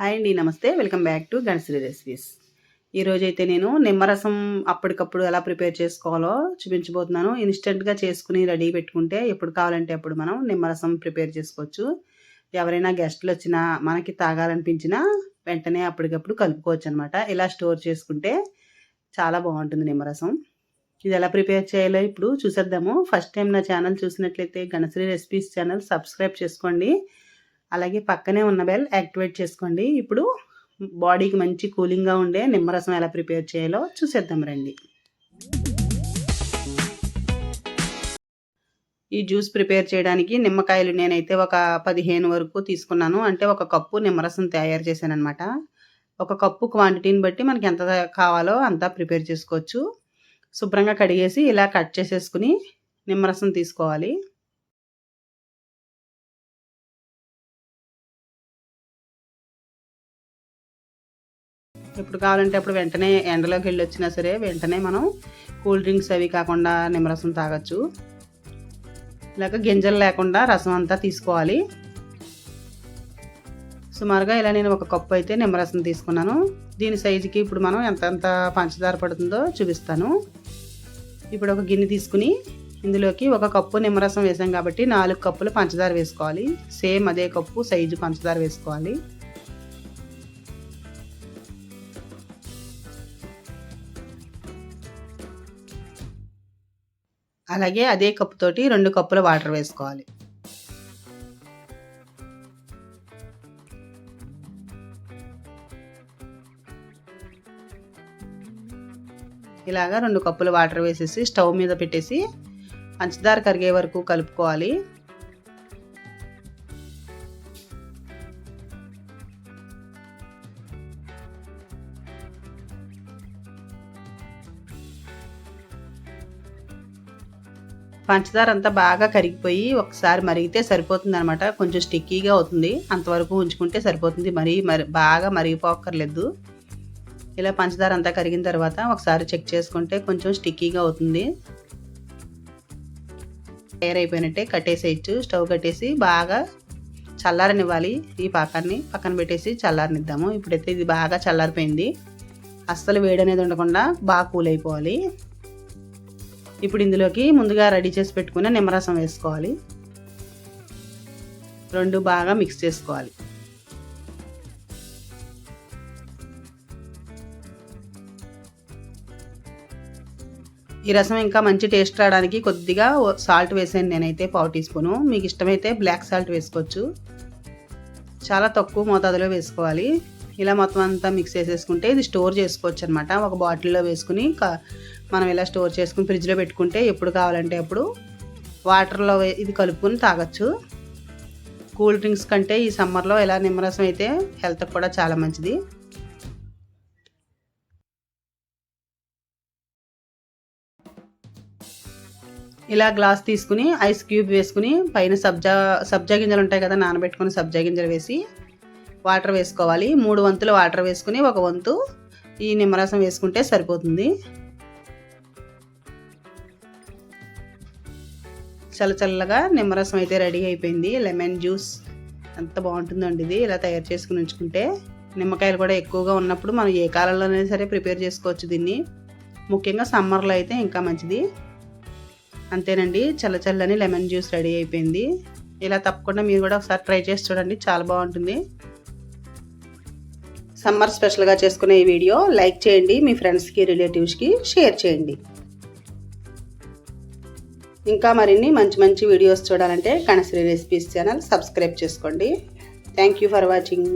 Hi అండి నమస్తే. Welcome back to Ganashri recipes. ఈరోజు అయితే నేను నిమ్మరసం అప్పటికప్పుడు ఎలా ప్రిపేర్ చేసుకోవాలో చూపించబోతున్నాను. ఇన్స్టెంట్గా చేసుకుని రెడీ పెట్టుకుంటే ఎప్పుడు కావాలంటే అప్పుడు మనం నిమ్మరసం ప్రిపేర్ చేసుకోవచ్చు. ఎవరైనా గెస్ట్లు వచ్చినా మనకి తాగాలనిపించినా వెంటనే అప్పటికప్పుడు కలుపుకోవచ్చు అనమాట ఇలా స్టోర్ చేసుకుంటే చాలా బాగుంటుంది నిమ్మరసం. ఇది ఎలా ప్రిపేర్ చేయాలో ఇప్పుడు చూసేద్దాము. ఫస్ట్ టైం నా ఛానల్ చూసినట్లయితే గణశ్రీ రెసిపీస్ ఛానల్ సబ్స్క్రైబ్ చేసుకోండి. అలాగే పక్కనే ఉన్న బెల్ యాక్టివేట్ చేసుకోండి. ఇప్పుడు బాడీకి మంచి కూలింగ్గా ఉండే నిమ్మరసం ఎలా ప్రిపేర్ చేయాలో చూసేద్దాం రండి. ఈ జ్యూస్ ప్రిపేర్ చేయడానికి నిమ్మకాయలు నేనైతే ఒక పదిహేను వరకు తీసుకున్నాను. అంటే ఒక కప్పు నిమ్మరసం తయారు చేశాను అనమాట ఒక కప్పు క్వాంటిటీని బట్టి మనకి ఎంత కావాలో అంతా ప్రిపేర్ చేసుకోవచ్చు. శుభ్రంగా కడిగేసి ఇలా కట్ చేసేసుకుని నిమ్మరసం తీసుకోవాలి. ఎప్పుడు కావాలంటే అప్పుడు వెంటనే ఎండలోకి వెళ్ళి వచ్చినా సరే వెంటనే మనం కూల్ డ్రింక్స్ అవి కాకుండా నిమ్మరసం తాగొచ్చు. ఇలాగ గింజలు లేకుండా రసం అంతా తీసుకోవాలి. సుమారుగా ఇలా నేను ఒక కప్పు అయితే నిమ్మరసం తీసుకున్నాను. దీని సైజుకి ఇప్పుడు మనం ఎంతెంత పంచదార పడుతుందో చూపిస్తాను. ఇప్పుడు ఒక గిన్నె తీసుకుని ఇందులోకి ఒక కప్పు నిమ్మరసం వేసాం కాబట్టి నాలుగు కప్పులు పంచదార వేసుకోవాలి. సేమ్ అదే కప్పు సైజు పంచదార వేసుకోవాలి. అలాగే అదే కప్పుతోటి రెండు కప్పుల వాటర్ వేసుకోవాలి. ఇలాగా రెండు కప్పుల వాటర్ వేసేసి స్టవ్ మీద పెట్టేసి పంచదార కరిగే వరకు కలుపుకోవాలి. పంచదార అంతా బాగా కరిగిపోయి ఒకసారి మరిగితే సరిపోతుంది అనమాట కొంచెం స్టిక్కీగా అవుతుంది. అంతవరకు ఉంచుకుంటే సరిపోతుంది. మరీ మరి బాగా మరిగిపోక్కర్లేదు. ఇలా పంచదార అంతా కరిగిన తర్వాత ఒకసారి చెక్ చేసుకుంటే కొంచెం స్టిక్కీగా అవుతుంది. తయారు అయిపోయినట్టే కట్టేసేయచ్చు. స్టవ్ కట్టేసి బాగా చల్లారనివ్వాలి ఈ పాకాన్ని. పక్కన పెట్టేసి చల్లారనిద్దాము. ఇప్పుడైతే ఇది బాగా చల్లారిపోయింది. అస్సలు వేడి అనేది ఉండకుండా బాగా కూల్ అయిపోవాలి. ఇప్పుడు ఇందులోకి ముందుగా రెడీ చేసి పెట్టుకున్న నిమ్మరసం వేసుకోవాలి. రెండు బాగా మిక్స్ చేసుకోవాలి. ఈ రసం ఇంకా మంచి టేస్ట్ రావడానికి కొద్దిగా సాల్ట్ వేసాను నేనైతే పావు టీ స్పూను. మీకు ఇష్టమైతే బ్లాక్ సాల్ట్ వేసుకోవచ్చు. చాలా తక్కువ మోతాదులో వేసుకోవాలి. ఇలా మొత్తం అంతా మిక్స్ చేసేసుకుంటే ఇది స్టోర్ చేసుకోవచ్చు అనమాట ఒక బాటిల్లో వేసుకుని మనం ఇలా స్టోర్ చేసుకుని ఫ్రిడ్జ్లో పెట్టుకుంటే ఎప్పుడు కావాలంటే అప్పుడు వాటర్లో ఇది కలుపుకొని తాగొచ్చు. కూల్ డ్రింక్స్ కంటే ఈ సమ్మర్లో ఇలా నిమ్మరసం అయితే హెల్త్కి కూడా చాలా మంచిది. ఇలా గ్లాస్ తీసుకుని ఐస్ క్యూబ్ వేసుకుని పైన సబ్జా సబ్జా గింజలు ఉంటాయి కదా నానబెట్టుకుని సబ్జా గింజలు వేసి వాటర్ వేసుకోవాలి. మూడు వంతులు వాటర్ వేసుకుని ఒక వంతు ఈ నిమ్మరసం వేసుకుంటే సరిపోతుంది. చల్లచల్లగా నిమ్మరసం అయితే రెడీ అయిపోయింది. లెమన్ జ్యూస్ ఎంత బాగుంటుందండి ఇది. ఇలా తయారు చేసుకుని ఉంచుకుంటే నిమ్మకాయలు కూడా ఎక్కువగా ఉన్నప్పుడు మనం ఏ కాలంలోనైనా సరే ప్రిపేర్ చేసుకోవచ్చు దీన్ని. ముఖ్యంగా సమ్మర్లో అయితే ఇంకా మంచిది. అంతేనండి. చల్లచల్లని లెమన్ జ్యూస్ రెడీ అయిపోయింది. ఇలా తప్పకుండా మీరు కూడా ఒకసారి ట్రై చేసి చూడండి. చాలా బాగుంటుంది. సమ్మర్ స్పెషల్గా చేసుకునే ఈ వీడియో లైక్ చేయండి మీ ఫ్రెండ్స్కి రిలేటివ్స్కి షేర్ చేయండి. ఇంకా మరిన్ని మంచి మంచి వీడియోస్ చూడాలంటే కణశ్రీ రెసిపీస్ ఛానల్ సబ్స్క్రైబ్ చేసుకోండి. Thank you for watching.